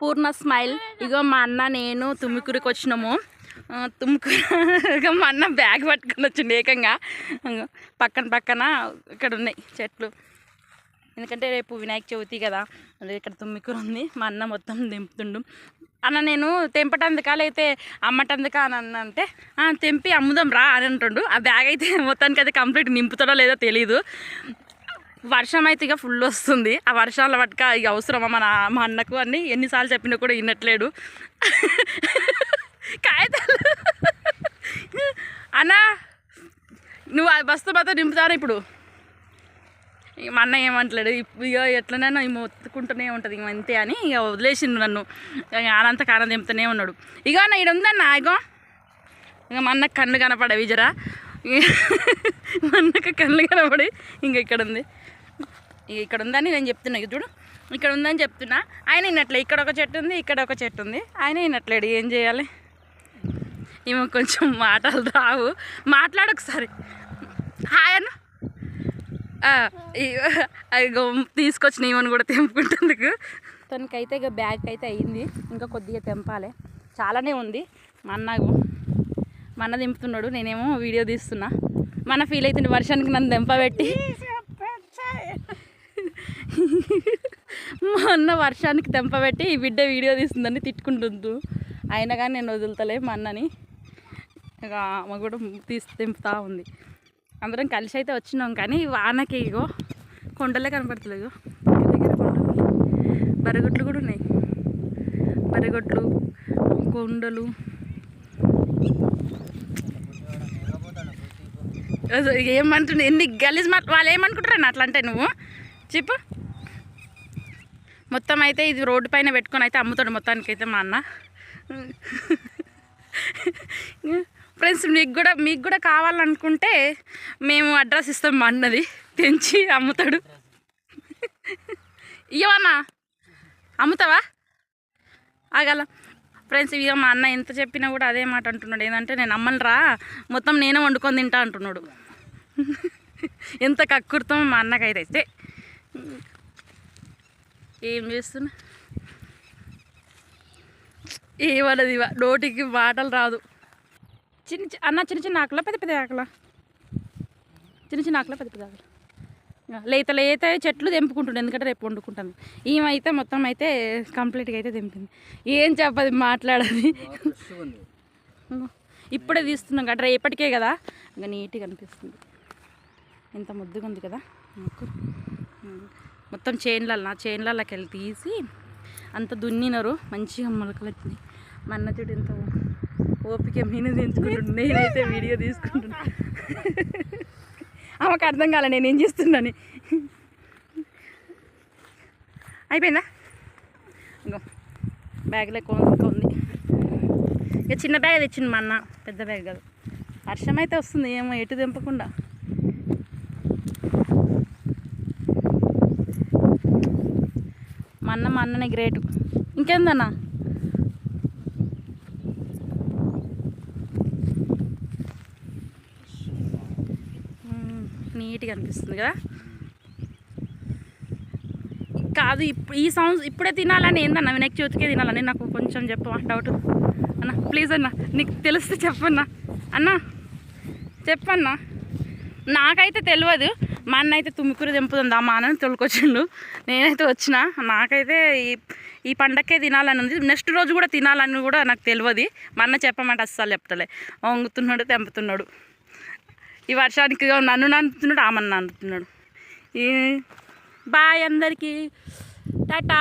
పూర్ణ smile. ఇగో మా అన్న నేను తుమ్మికూరికి వచ్చినాము. తుమ్మికూరు మా అన్న బ్యాగ్ పట్టుకొని వచ్చిండు ఏకంగా. పక్కన పక్కన ఇక్కడ ఉన్నాయి చెట్లు. ఎందుకంటే రేపు వినాయక చవితి కదా ఇక్కడ తుమ్మికూర ఉంది. మా అన్న మొత్తం దింపుతుండు అన్న నేను తెంపటందుకా లేకపోతే అమ్మటందుకా అని అన్న అంటే తెంపి అమ్ముదాం రా అని అంటుండు. ఆ బ్యాగ్ అయితే మొత్తానికి అయితే కంప్లీట్ నింపుతాడో లేదో తెలీదు. వర్షం అయితే ఇక ఫుల్ వస్తుంది. ఆ వర్షాల పట్టుక ఇక అవసరమా? మన మా అన్నకు అన్ని ఎన్నిసార్లు చెప్పినా కూడా వినట్లేడు. కాగితాలు. అన్నా నువ్వు ఆ బస్తు మొత్తం నింపుతారా ఇప్పుడు? ఇక మా అన్న ఏమంటలేడు. ఇప్- ఇక ఎట్లనైనా ఇక మొత్తుకుంటూనే ఉంటుంది. ఇక అంతే అని ఇక వదిలేసిండు నన్ను. ఇక ఆనంత కారం దింపుతూనే ఉన్నాడు. ఇక అన్న ఇక్కడ ఉందన్న ఇగో. ఇక మా అన్నకు కన్ను కనపడ విజరా. మా అన్నకు కళ్ళు కనపడి ఇంక ఇక్కడ ఉంది. ఇక్కడ ఉందని నేను చెప్తున్నా. చూడు ఇక్కడ ఉందని చెప్తున్నా. ఆయన ఇన్నట్లే ఇక్కడ ఒక చెట్టు ఉంది ఇక్కడ ఒక చెట్టు ఉంది. ఆయన వినట్లేడు. ఏం చేయాలి? ఈమె కొంచెం మాటలు రావు. మాట్లాడు ఒకసారి. హాయ్ అన్న. తీసుకొచ్చిన ఈమెను కూడా తెంపుకుంటందుకు తనకైతే ఇక బ్యాగ్ అయితే అయ్యింది ఇంకా కొద్దిగా తెంపాలి. చాలానే ఉంది. మా అన్నకు మా అన్న దింపుతున్నాడు నేనేమో వీడియో తీస్తున్నా. మన ఫీల్ అవుతుంది. వర్షానికి నన్ను దెంపబెట్టి మా అన్న వర్షానికి తెంపబెట్టి ఈ బిడ్డ వీడియో తీస్తుందని తిట్టుకుంటుంది అయినా కానీ నేను వదులుతలే మా అన్నని. ఇక ఆమె కూడా తీసి తెంపుతా ఉంది. అందరం కలిసి అయితే వచ్చినాం కానీ వానకి ఇగో కొండలే కనపడతలేదు దగ్గర కొండలు బరగొట్లు కూడా ఉన్నాయి. బరగొట్లు కొండలు. ఏమంటున్నా ఏమంటుండే? ఎన్ని గలీజ్ మా వాళ్ళు ఏమనుకుంటారా అట్లా అంటే నువ్వు? చెప్పు. మొత్తం అయితే ఇది రోడ్డు పైన పెట్టుకొని అయితే అమ్ముతాడు మొత్తానికి అయితే మా అన్న. ఫ్రెండ్స్ మీకు కూడా మీకు కూడా కావాలనుకుంటే మేము అడ్రస్ ఇస్తాం మా అన్నది. తెంచి అమ్ముతాడు. ఇవన్నా అమ్ముతావా? ఆగల. ఫ్రెండ్స్ ఇక మా అన్న ఎంత చెప్పినా కూడా అదే మాట అంటున్నాడు. ఏంటంటే నేను అమ్మను రా మొత్తం నేనే వండుకొని తింటా అంటున్నాడు. ఎంత కక్కుర్తం మా అన్నకైతే. అయితే ఏం చేస్తున్నా? ఏమన్నది ఇవ నోటికి మాటలు రాదు. చిన్న అన్న చిన్న చిన్న ఆకలా పెద్ద పెద్ద ఆకలా? చిన్న చిన్న ఆకలా పెద్ద పెద్ద ఆకలా? లేత లేత చెట్లు తెంపుకుంటుండే ఎందుకంటే రేపు వండుకుంటాను. ఈమైతే మొత్తం అయితే కంప్లీట్గా అయితే తెంపింది. ఏం చెప్పది మాట్లాడాలి ఇప్పుడే తీస్తున్నాం కదా రేపటికే కదా? ఇంకా నీట్గా అనిపిస్తుంది. ఎంత ముద్దుగా ఉంది కదా నాకు మొత్తం చైన్లల్లో చైన్లకి వెళ్ళి తీసి అంత దున్నినారు. మంచిగా మొలకలు వచ్చినాయి మా అన్న చూడు ఎంత ఓపిక మీను దించుకుంటున్నాను నేనైతే వీడియో తీసుకుంటున్నా. ఆమెకు అర్థం కాలే నేను ఏం చేస్తున్నాను. అయిపోయిందా? ఇంకో బ్యాగ్లో ఎక్కువ ఇక చిన్న బ్యాగ్ తెచ్చింది మా అన్న. పెద్ద బ్యాగ్ కాదు. వర్షం అయితే వస్తుంది ఏమో ఎటు తెంపకుండా. మా అన్న మా అన్ననే గ్రేటు ఇంకేందన్నా నీట్గా అనిపిస్తుంది కదా? కాదు ఇప్పుడు ఈ సౌండ్స్ ఇప్పుడే తినాలని ఏందన్న? వినాయక చవితికే తినాలని? నాకు కొంచెం చెప్పు డౌట్ అన్న ప్లీజ్ అన్న నీకు తెలిస్తే చెప్పన్నా. అన్న చెప్పన్నా. నాకైతే తెలియదు. మా అన్న అయితే తుమ్మికూర తెంపుతుంది మా అన్నని తొలుకొచ్చిండు. నేనైతే వచ్చిన. నాకైతే ఈ ఈ పండక్కే తినాలని ఉంది. నెక్స్ట్ రోజు కూడా తినాలని కూడా నాకు తెలియదు మా అన్న చెప్పమంటే అస్సలు చెప్తలే వంగుతున్నాడు తెంపుతున్నాడు. ఈ వర్షానికి నన్ను నన్నుతున్నాడు ఆమెను నన్నుతున్నాడు. ఈ బాయ్ అందరికీ. టాటా.